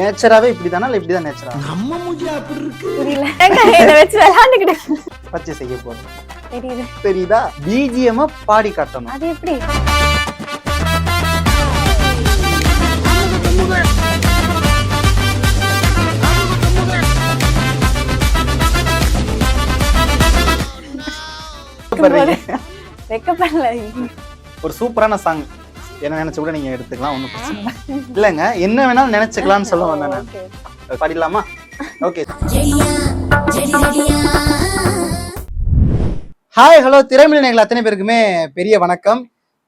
நேச்சராவே இப்படிதானா இல்ல இப்படிதான் நேச்சரா? நம்ம மூஞ்சி அப்படி இருக்கு. புரியல. என்னை வச்சு விளையாண்டுக்கிட்டு பச்சை செய்ய போறோம். தெரியுது. தெரியுதா? பிஜிஎம் பாடி காட்டணும். அது எப்படி? ஒரு சூப்பரான சாங் என்ன நினைச்ச கூட நீங்க எடுத்துக்கலாம் ஒண்ணும் பிரச்சனை இல்லை. இல்லைங்க என்ன வேணாலும் நினைச்சுக்கலாம்னு சொல்ல வந்தேன் நான். பாடிடலாமா? ஓகே ஹாய் ஹலோ திரைமொழி நேர்கள் அத்தனை பேருக்குமே பெரிய வணக்கம்.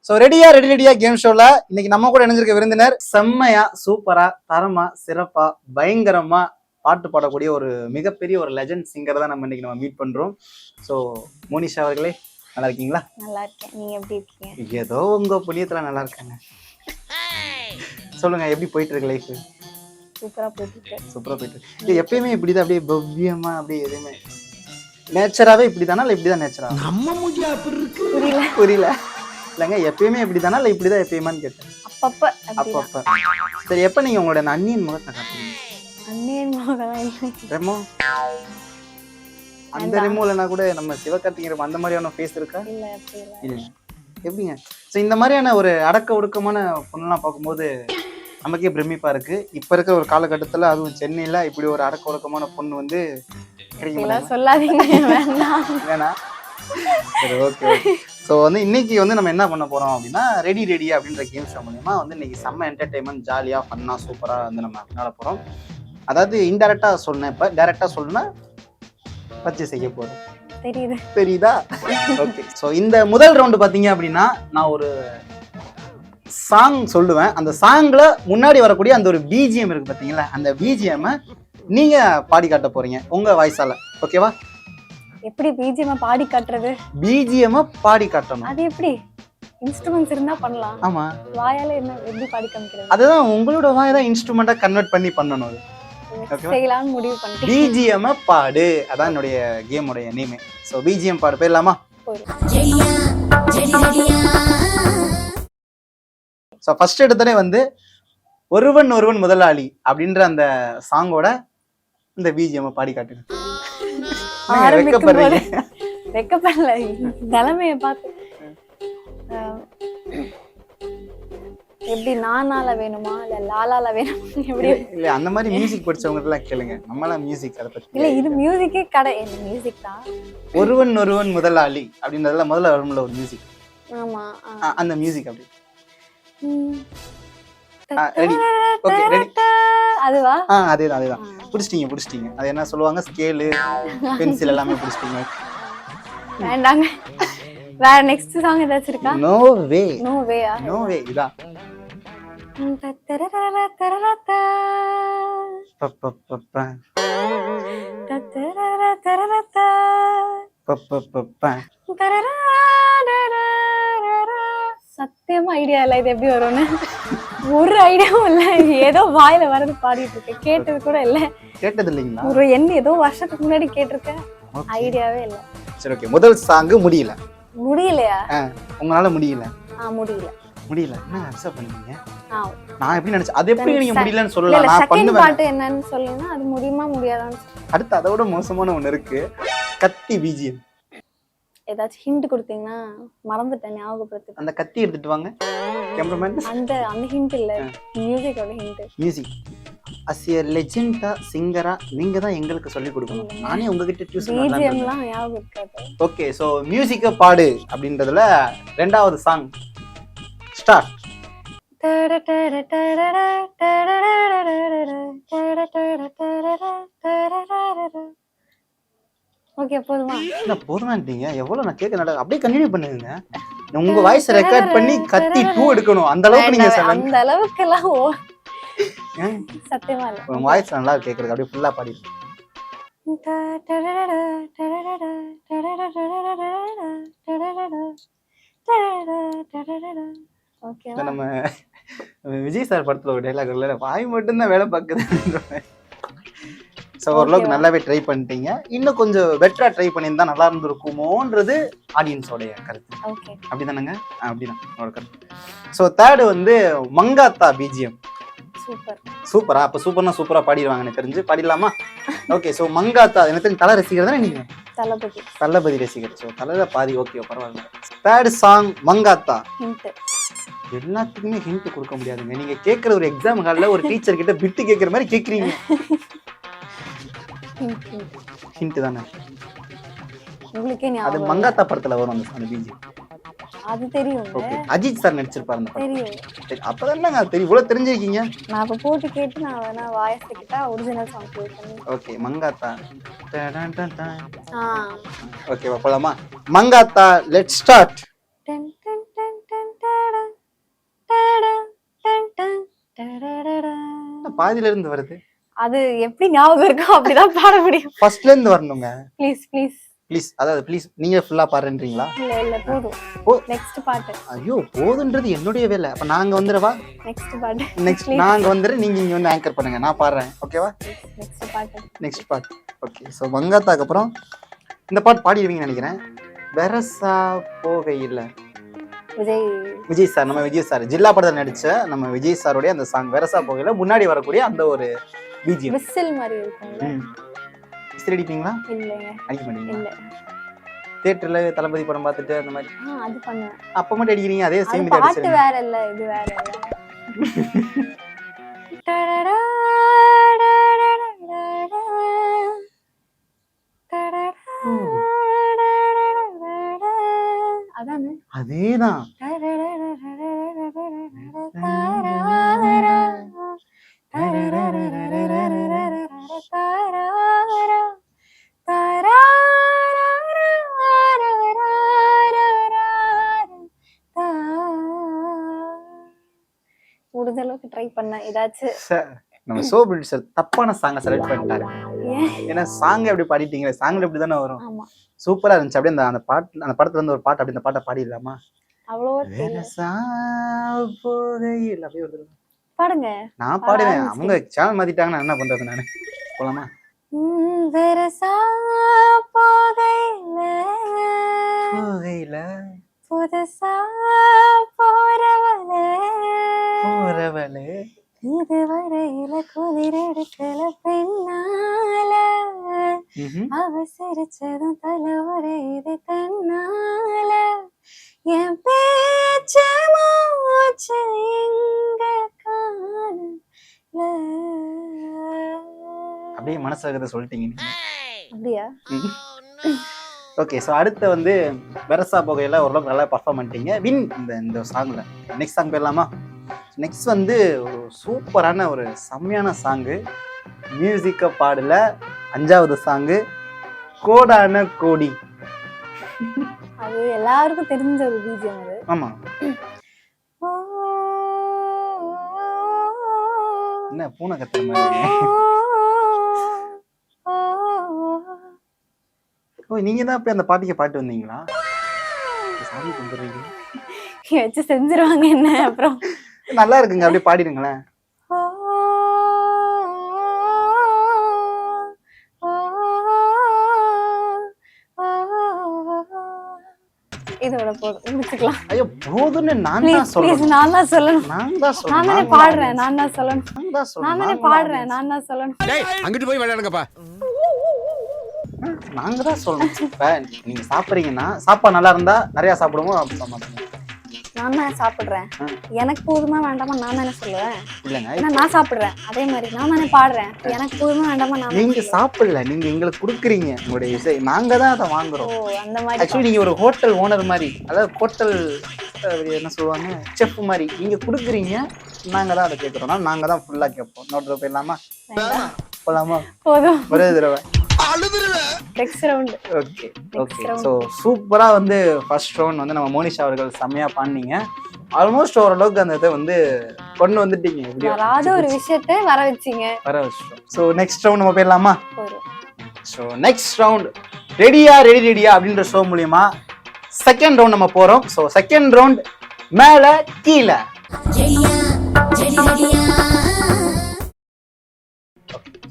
ஸோ ரெடியா ரெடி ரெடியா கேம் ஷோல இன்னைக்கு நம்ம கூட இணைஞ்சிருக்க விருந்தினர் செம்மையா சூப்பரா தரமா சிறப்பா பயங்கரமா பாட்டு பாடக்கூடிய ஒரு மிகப்பெரிய ஒரு லெஜண்ட் சிங்கர் தான் நம்ம இன்னைக்கு நம்ம மீட் பண்றோம். ஸோ மோனிஷா அவர்களே நல்லா இருக்கீங்களா நல்லா இருக்கேன் நீங்க எப்படி இருக்கீங்க? ஏதோ உங்க புண்ணியத்துல நல்லா இருக்காங்க சொல்லுங்க எப்படி போயிட்டு இருக்கு லைஃப் சூப்பரா போயிட்டு இருக்கு சூப்பரா போயிட்டு இருக்கு. எப்பயுமே இப்படிதான் அப்படியே பவ்யமா அப்படியே எதுவுமே. நேச்சராவே இப்படிதானா இல்ல இப்படிதான் நேச்சரா நம்ம மூஞ்சி அப்படி இருக்கு. புரியல. புரியல. இல்லைங்க எப்பயுமே இப்படிதானா இல்ல இப்படிதான் எப்பயுமான்னு கேட்டேன். அப்பப்ப அப்பப்ப. சரி எப்ப நீங்க உங்களோட அண்ணியின் முகத்தை காட்டுறீங்க? அண்ணன் மகன் இல்லை. அந்த ரெமோலனா கூட நம்ம சிவகார்த்திகேயன் அந்த மாதிரியான ஃபேஸ் இருக்கா? இல்ல எப்படிங்க? ஸோ இந்த மாதிரியான ஒரு அடக்க ஒடுக்கமான பொண்ணெல்லாம் பார்க்கும்போது நமக்கே பிரமிப்பா இருக்கு. இப்ப இருக்கிற ஒரு காலகட்டத்துல அதுவும் சென்னையில இப்படி ஒரு அடக்க ஒடுக்கமான பொண்ணு வந்து கிடைக்க முடியுமா? இதெல்லாம் சொல்லாதீங்க. வேண்டாம் வேணா. சரி ஓகே ஸோ வந்து இன்னைக்கு வந்து நம்ம என்ன பண்ண போறோம் அப்படின்னா ரெடி ரெடி அப்படின்ற கேம் ஷோ மூலியமா வந்து இன்னைக்கு செம்ம என்டர்டைன்மெண்ட் ஜாலியா ஃபன்னா சூப்பரா வந்து நம்ம விளையாட போறோம். அதாவது இன்டெரக்டா சொன்னேன் இப்போ. டைரக்டா சொல்லணும்னா வச்சு செய்ய போறோம். தெரியுது. தெரியுதா? ஓகே ஸோ இந்த முதல் ரவுண்டு பார்த்தீங்க அப்படின்னா நான் ஒரு சாங் சொல்லுவேன். அந்த சாங்ல முன்னாடி வரக்கூடிய அந்த ஒரு பிஜிஎம் இருக்கு பார்த்தீங்களா? அந்த பிஜிஎம் நீங்க பாடி காட்ட போறீங்க உங்க வாய்ஸால ஓகேவா எப்படி பிஜிஎம் பாடி காட்டுறது? பிஜிஎம் பாடி காட்டணும். அது எப்படி? இன்ஸ்ட்ருமெண்ட்ஸ் இருந்தா பண்ணலாம். ஆமா. வாயால என்ன எப்படி பாடி காமிக்கிறது? அதுதான் உங்களோட வாய் தான் இன்ஸ்ட்ருமெண்ட்டா கன்வெர்ட் பண்ணி பண்ணணும். செய்யலாம்னு முடிவு பண்ணிட்டேன். பிஜிஎம் பாடு. அதான் என்னுடைய கேமுடைய நேமே ஸோ பிஜிஎம் பாடு. போயிடலாமா? ஸோ ஃபர்ஸ்ட் எடுத்தோடனே வந்து ஒருவன் ஒருவன் முதலாளி அப்படின்ற அந்த சாங்கோட இந்த பிஜிஎம் பாடி காட்டுங்க. வெக்கப்படல நிலைமைய பார்த்து. எப்படி நானால வேணுமா? இல்ல லாலால வேணுமா? எப்படி இல்ல அந்த மாதிரி மியூசிக் படிச்சவங்க எல்லாம் கேளுங்க. நம்மளாம் மியூசிக் அதை இல்ல பத்தி இது மியூசிக்கே கடை. என்ன மியூசிக் தான்? ஒருவன் ஒருவன் முதலாளி அப்படின்றதுல முதல்ல வரும்ல ஒரு மியூசிக் ஆமா. அந்த மியூசிக் அப்படி. அதுவா? ஆ அதேதான் அதேதான். பிடிச்சிட்டீங்க பிடிச்சிட்டீங்க. அது என்ன சொல்லுவாங்க? ஸ்கேலு பென்சில் எல்லாமே பிடிச்சிட்டீங்க. வேண்டாங்க. வேற நெக்ஸ்ட் சாங் ஏதாச்சும் இருக்கா? நோ வே நோ வேயா நோ வே இதான். ப. சத்தியமா ஐடியா இல்ல இது எப்படி வரும்னு ஒரு ஐடியாவும் இல்ல ஏதோ வாயில வரது பாடிட்டு இருக்கேன் கேட்டது கூட இல்ல கேட்டது இல்லைங்களா ஒரு என்ன ஏதோ வருஷத்துக்கு முன்னாடி கேட்டிருக்கேன் ஐடியாவே இல்ல சரி ஓகே முதல் சாங்கு முடியல முடியலையா உங்களால முடியல ஆ முடியல முடியல என்ன அக்செப்ட் பண்ணீங்க நான் எப்படி நினைச்சேன் அது எப்படி நீங்க முடியலன்னு சொல்லலாம். நான் பண்ணுவேன். பாட்டு என்னன்னு சொல்லுங்க. அது முடியுமா முடியாதான்னு அடுத்து அதை விட மோசமான ஒண்ணு இருக்கு. கத்தி பிஜிஎம் ஏதாச்சும் ஹிண்ட் கொடுத்தீங்கன்னா மறந்துட்டேன் ஞாபகப்படுத்து அந்த கத்தி எடுத்துட்டு வாங்க. கேமராமேன் அந்த அந்த ஹிண்ட் இல்ல. மியூசிக்கோட ஹிண்ட் மியூசிக் அசிய லெஜெண்டா சிங்கரா நீங்க தான் எங்களுக்கு சொல்லி கொடுக்கணும். நானே உங்ககிட்ட டியூஷன் பிஜிஎம்லாம் ஞாபகம் இருக்காது ஓகே ஸோ மியூசிக்கை பாடு அப்படின்றதுல ரெண்டாவது சாங் ஸ்டார்ட் ஓகே போதுமா? என்ன போதுமாட்டீங்க எவ்வளவு நான் கேட்க நட அப்படியே கண்டினியூ பண்ணுங்க. உங்க வாய்ஸ் ரெக்கார்ட் பண்ணி கத்தி டூ எடுக்கணும். அந்த அளவுக்கு நீங்க அந்த அளவுக்கு எல்லாம் ஓ? சத்தியமா இல்ல. உங்க வாய்ஸ் நல்லா கேக்குறது அப்படியே ஃபுல்லா பாடி இந்த நம்ம விஜய் சார் படத்துல ஒரு டைலாக் இல்ல வாய் மட்டும்தான் வேலை பார்க்குது ஸோ ஓரளவுக்கு? நல்லாவே ட்ரை பண்ணிட்டீங்க. இன்னும் கொஞ்சம் பெட்டரா ட்ரை பண்ணியிருந்தா நல்லா இருந்திருக்குமோன்றது ஆடியன்ஸோடைய கருத்து. ஓகே அப்படிதானங்க? ஆ, அப்படிதான். என்னோட கருத்து. ஸோ தேர்டு வந்து மங்காத்தா பிஜிஎம் சூப்பர். சூப்பரா? அப்ப சூப்பர்னா சூப்பரா பாடிடுவாங்க எனக்கு தெரிஞ்சு. பாடிடலாமா? ஓகே ஸோ மங்காத்தா எனக்கு தலை ரசிகர் தானே நீங்க? தளபதி. தளபதி ரசிகர். ஸோ தலையில பாதி. ஓகே பரவாயில்ல. Third song Mankatha. எல்லாத்துக்குமே ஹிண்ட் கொடுக்க முடியாதுங்க. நீங்க கேட்குற ஒரு எக்ஸாம் ஹாலில் ஒரு டீச்சர் கிட்ட பிட்டு கேட்குற மாதிரி கேட்குறீங்க ஹிண்ட் தானே? உங்களுக்கே அது மங்காத்தா படத்துல வரும் அந்த அந்த பிஜி. அது தெரியும் ஓகே அஜித் சார் நடிச்சிருப்பாரு அந்த தெரியும். அப்பதான் என்னங்க தெரியும். இவ்வளவு தெரிஞ்சிருக்கீங்க? நான் இப்ப போட்டு கேட்டு நான் வேணா வாய்ஸ் கிட்ட ஒரிஜினல் சாங் ப்ளே பண்ணி. ஓகே மங்காத்தா. ஓகேவா போலாமா? மங்காத்தா லெட் ஸ்டார்ட் பாதியில இருந்து வருது? அது எப்படி ஞாபகம் இருக்கோ அப்படிதான் பாட முடியும். ஃபர்ஸ்ட்ல இருந்து வரணுங்க. Please please. ப்ளீஸ் அதாவது ப்ளீஸ் நீங்க ஃபுல்லா பாடுறீங்களா இல்ல இல்ல போதும். ஓ. நெக்ஸ்ட் பாட்டு. ஐயோ போதுன்றது என்னுடைய வேலை. அப்ப நாங்க வந்துடவா? நெக்ஸ்ட் பாட்டு. நெக்ஸ்ட். நாங்க வந்துடுறேன் நீங்க இங்க வந்து ஆங்கர் பண்ணுங்க. நான் பாடுறேன் ஓகேவா நெக்ஸ்ட் பாட்டு. நெக்ஸ்ட் பாட் ஓகே ஸோ மங்காத்தாக்கு அப்புறம் இந்த பாட்டு பாடிடுவீங்கன்னு நினைக்கிறேன். வெரசா போகையில். விஜய். விஜய் சார் நம்ம விஜய் சார். ஜில்லா படத்தில் நடிச்ச நம்ம விஜய் சாருடைய அந்த சாங் வெரசா போகையில் முன்னாடி வரக்கூடிய அந்த ஒரு பிஜிஎம் விசில் மாதிரி இருக்கும்ல? விசில் அடிப்பீங்களா? இல்லைங்க. அடிக்க மாட்டீங்களா? இல்ல. தேட்டர்ல தளபதி படம் பார்த்துட்டு அந்த மாதிரி. அது பண்ணுவேன். அப்ப மட்டும் அடிக்கிறீங்க அதே சேம் பாட்டு அடிச்சிருங்க வேற இல்ல இது வேற இல்ல. அதேதான். முடிஞ்ச அளவுக்கு ட்ரை பண்ண ஏதாச்சும். நம்ம சோ சார் தப்பான சாங்கை செலக்ட் பண்ணிட்டாரு. ஏன்? ஏன்னா சாங் எப்படி பாடிட்டீங்களே சாங்ல எப்படி தானே வரும் சூப்பரா இருந்துச்சு. அப்படியே அந்த அந்த பாட்டு அந்த படத்துல இருந்து ஒரு பாட்டு அப்படி இந்த பாட்டை பாடிடலாமா? போகையில் அப்படியே பாடுங்க. நான் பாடுவேன். அவங்க சேனல் மாத்திட்டாங்க நான் என்ன பண்றது நானு? போலாமா? வெரசா போகையில. போகையில புதுசா போறவளே. போறவளே. இதுவரையில குளிர் எடுக்கல பெண்ணால. ம்ஹும். அவ சிரிச்சதும் தலை உரையுது தன்னால. என் பேச்ச மூச்சு எங்க காணல. அப்படியே மனசுல இருக்கிறத சொல்லிட்டீங்க. அப்படியா? ஓகே ஸோ அடுத்து வந்து வெரசா போகையில ஓரளவுக்கு நல்லா பர்ஃபார்ம் பண்ணிட்டீங்க. வின் இந்த இந்த சாங்ல நெக்ஸ்ட் சாங் போயிடலாமா நெக்ஸ்ட் வந்து ஒரு சூப்பரான ஒரு செம்மையான சாங்கு மியூசிக்கை பாடல. அஞ்சாவது சாங்கு கோடான கோடி. அது எல்லாருக்கும் தெரிஞ்ச ஒரு பீஜம் அது. ஆமா. என்ன பூனை கத்துற மாதிரி? ஓ நீங்க தான் போய் அந்த பாட்டிக்கு பாட்டு வந்தீங்களா? சாமி கும்பிடுறீங்க. வச்சு செஞ்சிருவாங்க என்ன? அப்புறம் நல்லா இருக்குங்க அப்படியே பாடிடுங்களேன் இதோட போதும் முடிச்சுக்கலாம் ஐயோ போதும்னு நான் தான் சொல்லணும் நான் தான் சொல்லணும் நான் தான் நான் பாடுறேன் நான் தான் சொல்லணும் நான் தான் சொல்லணும் நான் பாடுறேன் நான் தான் சொல்லணும் டேய் அங்கிட்டு போய் விளையாடுங்கப்பா நாங்க தான் சொல்லணும் இப்ப நீங்க சாப்பிடுறீங்கன்னா சாப்பாடு நல்லா இருந்தா நிறைய சாப்பிடுவோம் நான் தானே சாப்பிடுறேன். எனக்கு போதுமா வேண்டாமா நான் தானே சொல்லுவேன். இல்லைங்க. நான் சாப்பிடுறேன். அதே மாதிரி நான் தானே பாடுறேன். எனக்கு போதுமா வேண்டாமா நான் நீங்க. சாப்பிடல. நீங்க எங்களுக்கு கொடுக்குறீங்க உங்களுடைய இசை. நாங்க தான் அதை வாங்குறோம். அந்த மாதிரி ஆக்சுவலி நீங்க ஒரு ஹோட்டல் ஓனர் மாதிரி அதாவது ஹோட்டல் என்ன சொல்லுவாங்க? செஃப் மாதிரி. நீங்க கொடுக்குறீங்க. நாங்க தான் அதை கேட்குறோம். நாங்க தான் ஃபுல்லா கேட்போம். நோட்டு போயிடலாமா. போலாமா? போதும். ஒரே தடவை. Next round okay okay round. So சூப்பராக வந்து ஃபர்ஸ்ட் ரவுண்ட் வந்து நம்ம மோனிஷா அவர்கள் செம்மையா பண்ணீங்க ஆல்மோஸ்ட் ஓரளவுக்கு அந்த இதை வந்து கொண்டு வந்துட்டீங்க. வராத ஒரு விஷயத்த வர வச்சீங்க. வர வச்சிட்டோம். ஸோ நெக்ஸ்ட் ரவுண்ட் நம்ம போயிடலாமா? ஸோ நெக்ஸ்ட் ரவுண்ட் ரெடியா ரெடி ரெடியா அப்படின்ற ஷோ மூலியமா செகண்ட் ரவுண்ட் நம்ம போறோம். ஸோ செகண்ட் ரவுண்ட் மேல கீழே.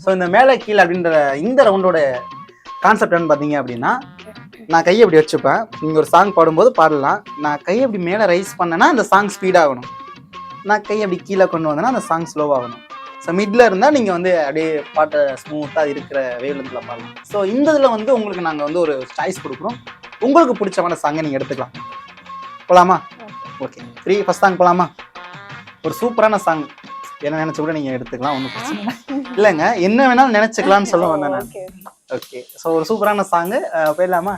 ஸோ இந்த மேலே கீழே அப்படின்ற இந்த ரவுண்டோட கான்செப்ட் என்னன்னு பார்த்தீங்க அப்படின்னா நான் கையை இப்படி வச்சுப்பேன். நீங்கள் ஒரு சாங் பாடும்போது பாடலாம். நான் கையை இப்படி மேலே ரைஸ் பண்ணேன்னா அந்த சாங் ஸ்பீட் ஆகணும். நான் கை அப்படி கீழே கொண்டு வந்தேன்னா அந்த சாங் ஸ்லோவாகணும் ஸோ மிட்ல இருந்தால் நீங்கள் வந்து அப்படியே பாட்டை ஸ்மூத்தாக இருக்கிற வேவ்லெந்தில் பாடலாம். ஸோ இந்த இதில் வந்து உங்களுக்கு நாங்கள் வந்து ஒரு சாய்ஸ் கொடுக்குறோம். உங்களுக்கு பிடிச்சமான சாங்கை நீங்கள் எடுத்துக்கலாம். போகலாமா ஓகே த்ரீ ஃபஸ்ட் சாங் போகலாமா ஒரு சூப்பரான சாங் என்ன நினச்ச கூட நீங்கள் எடுத்துக்கலாம் ஒன்றும் பிரச்சனை இல்லை. இல்லைங்க என்ன வேணாலும் நினச்சிக்கலாம்னு சொல்ல வந்தேன் நான். ஓகே ஸோ ஒரு சூப்பரான சாங்கு போயிடலாமா?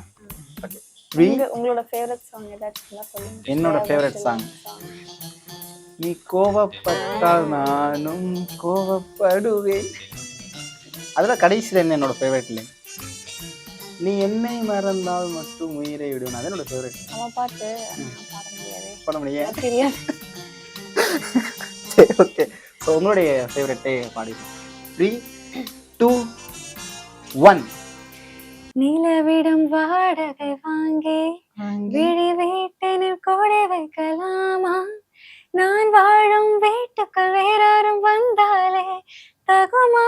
உங்களோட ஃபேவரட் சாங் ஏதாச்சும் என்னோட favorite song. நீ கோவப்பட்டால் நானும் கோவப்படுவேன். அதில் கடைசியில் என்ன என்னோட ஃபேவரட் இல்லை நீ என்னை மறந்தால் மட்டும் உயிரை விடுவேன். அது என்னோட ஃபேவரட் நம்ம பாட்டு பாட முடியாது. பண்ண முடியும் அது தெரியாது. சரி ஓகே ஸோ உங்களுடைய ஃபேவரட்டே பாடி த்ரீ டூ ஒன் நிலவிடம் வாடகை வாங்கி. விழி வீட்டினில் கூட வைக்கலாமா? நான் வாழும் வீட்டுக்குள் வேறாரும் வந்தாலே தகுமா?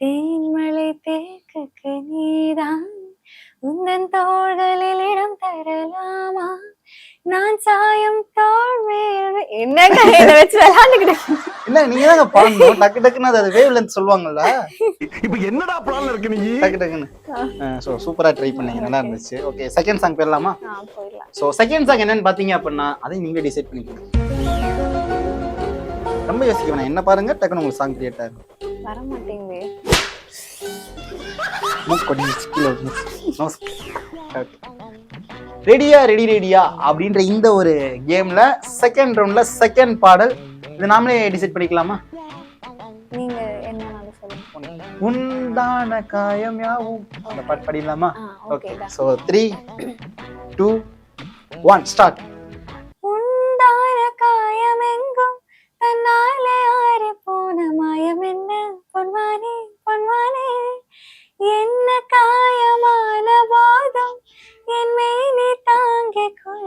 தேன்மலை தேக்குக்கு நீதான். உந்தன் என்னங்க இதை வச்சு விளையாண்டுக்கிட்டு இல்லை நீங்கள் தாங்க பாடணும். டக்கு டக்குன்னு அது வேவ் லென்த் சொல்லுவாங்கல்ல? இப்ப என்னடா பிளான்ல இருக்கு நீ? டக்கு டக்குன்னு. ஸோ சூப்பராக ட்ரை பண்ணீங்க. நல்லா இருந்துச்சு. ஓகே செகண்ட் சாங் போயிடலாமா? போயிடலாம். ஸோ செகண்ட் சாங் என்னன்னு பார்த்தீங்க அப்படின்னா அதையும் நீங்களே டிசைட் பண்ணிக்கணும் ரொம்ப யோசிக்க வேணாம். என்ன பாருங்க டக்குன்னு உங்களுக்கு சாங் கிரியேட் ஆகும் வர மாட்டேங்குது மூக்கொடி கீழே ரெடியா ரெடி ரெடியா அப்படின்ற இந்த ஒரு கேம்ல செகண்ட் ரவுண்ட்ல செகண்ட் பாடல். இது நாமளே டிசைட் பண்ணிக்கலாமா? நீங்க உண்டான காயம் யாவும். அந்த பாட்டு படிக்கலாமா ஆ okay so three two one start உண்டான காயமெங்கும் தன்னாலே ஆறி போன மாயம் என்ன? பொன்மானே பொன்மானே என்ன காயமான போதும்? लेकिन मैंने टांगे खोली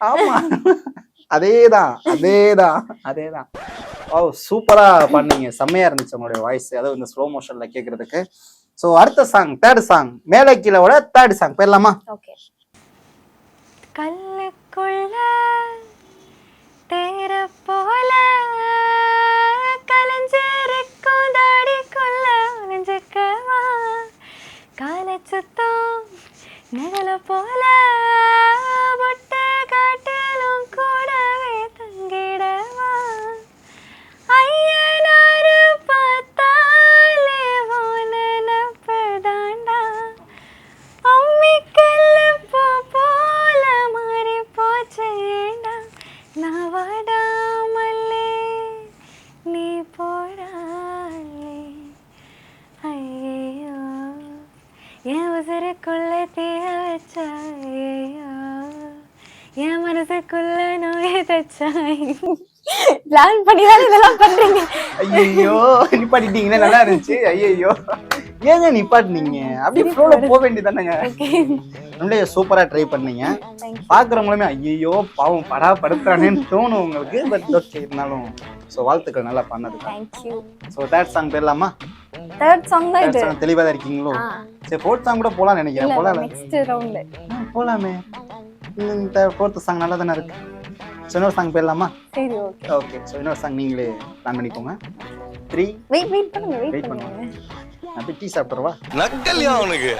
ஆமா. அதேதான் அதேதான். அதேதான். ஓ சூப்பரா பண்ணீங்க. செம்மையா இருந்துச்சு உங்களுடைய வாய்ஸ் அதாவது இந்த ஸ்லோ மோஷன்ல கேக்குறதுக்கு. ஸோ அடுத்த சாங் தேர்ட் சாங் மேலே கீழோட தேர்ட் சாங் போயிடலாமா? ஓகே கல்லுக்குள்ள தேர போல கலஞ்சிருக்கும் தாடிக்குள்ள நெஞ்சுக்கவா. காலை சுத்தம் நிழல போல பிளான் பண்ணி தான் இதெல்லாம் பண்றீங்க? ஐயோ நிப்பாட்டிட்டீங்களே நல்லா இருந்துச்சு. ஐயோ ஏங்க நிப்பாட்டினீங்க? அப்படியே ஃப்ளோல போக வேண்டியதானங்க நம்மளே சூப்பரா ட்ரை பண்ணீங்க. பாக்குறவங்களுமே ஐயோ பாவம் படா படுத்துறானேன்னு தோணும் உங்களுக்கு பட் ஓகே இருந்தாலும். ஸோ வாழ்த்துக்கள் நல்லா பண்ணதுக்கு. Thank you so third song போயிடலாமா தேர்ட் சாங் தான் இது. தெளிவா தான் இருக்கீங்களோ? சரி ஃபோர்த் சாங் கூட போலாம்னு நினைக்கிறேன். போலாம் நெக்ஸ்ட் ரவுண்ட் போலாமே. இந்த ஃபோர்த் சாங் நல்லா தானே இருக்கு. இன்னொரு சாங் போயிடலாமா சரி ஓகே ஓகே ஸோ இன்னொரு சாங் நீங்களே பிளான் பண்ணிக்கோங்க த்ரீ வெயிட் வெயிட் பண்ணுங்க வெயிட் பண்ணுங்க நான் போய் டீ சாப்பிட்றவா நக்கல்யா அவனுக்கு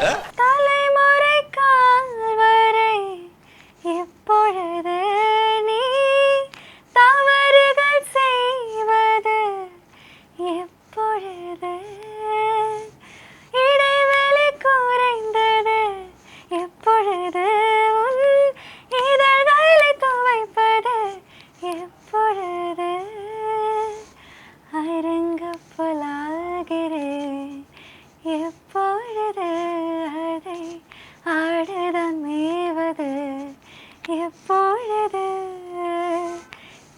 எப்பொழுது அதை ஆடுதான் மேவது எப்பொழுது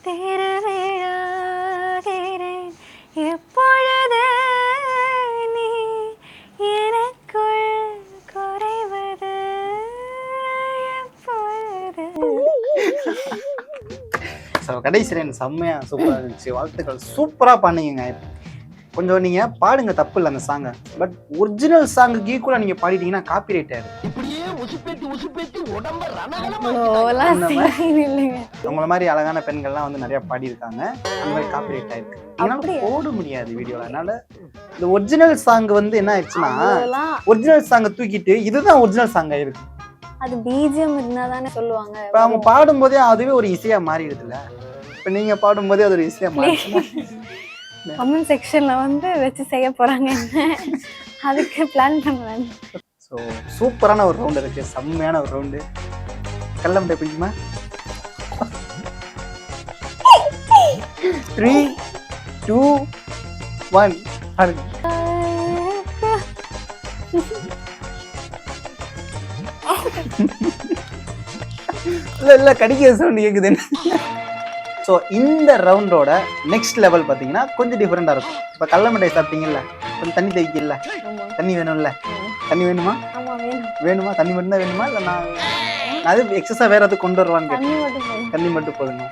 திருவிழாகிறேன்? எப்பொழுது நீ எனக்குள் குறைவது? எப்பொழுது? கடைசி செம்மையா சூப்பராக இருந்துச்சு. வாழ்த்துக்கள். சூப்பராக பண்ணுங்க கொஞ்சம் நீங்க பாடுங்க தப்பு இல்லை அந்த சாங்கை பட் ஒரிஜினல் சாங்குக்கு ஈக்குவலா நீங்க பாடிட்டீங்கன்னா காப்பி ரைட் ஆயிடும் இப்படியே உசுப்பேத்தி உடம்ப உங்கள மாதிரி அழகான பெண்கள்லாம் வந்து நிறைய பாடியிருக்காங்க. அந்த மாதிரி காப்பி ரைட் ஆயிருக்கு. என்னால அப்படியா? போட முடியாது வீடியோல அதனால இந்த ஒரிஜினல் சாங் வந்து என்ன ஆயிடுச்சுன்னா ஒரிஜினல் சாங்கை தூக்கிட்டு இதுதான் ஒரிஜினல் சாங் ஆயிருக்கு அது பிஜிஎம் இருந்தா தானே சொல்லுவாங்க. இப்ப அவங்க பாடும்போதே அதுவே ஒரு இசையா மாறிடுதுல்ல. இப்ப நீங்க பாடும்போதே அது ஒரு இசையா மாறி கமெண்ட் செக்ஷன்ல வந்து வச்சு செய்ய போறாங்க என்ன? அதுக்கு பிளான் பண்றாங்க ஸோ சூப்பரான ஒரு ரவுண்ட் இருக்கு. செம்மையான ஒரு ரவுண்டு கல்லம்பை பிடிக்குமா? த்ரீ டூ ஒன் பாருங்க. இல்ல இல்ல கடிக்கிற சவுண்ட் கேக்குது. ஸோ இந்த ரவுண்டோட நெக்ஸ்ட் லெவல் பார்த்தீங்கன்னா கொஞ்சம் டிஃப்ரெண்டாக இருக்கும். இப்போ கடல மிட்டாய் சாப்பிட்டீங்கல்ல கொஞ்சம் தண்ணி தேய்க்கல ஆமா. தண்ணி வேணும்ல? தண்ணி வேணுமா? வேணும். தண்ணி மட்டும் தான் வேணுமா? இல்லை நான் அது எக்ஸஸாக வேற எதுவும் கொண்டு வருவான்னு கேட்டேன். தண்ணி மட்டும் போதுங்க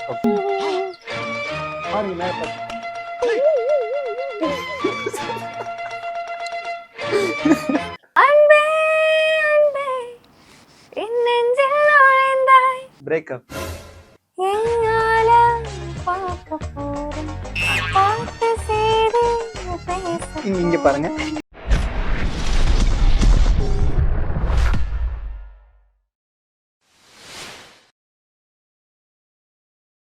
நுழைந்தாய். பிரேக்கப் இங்க பாருங்க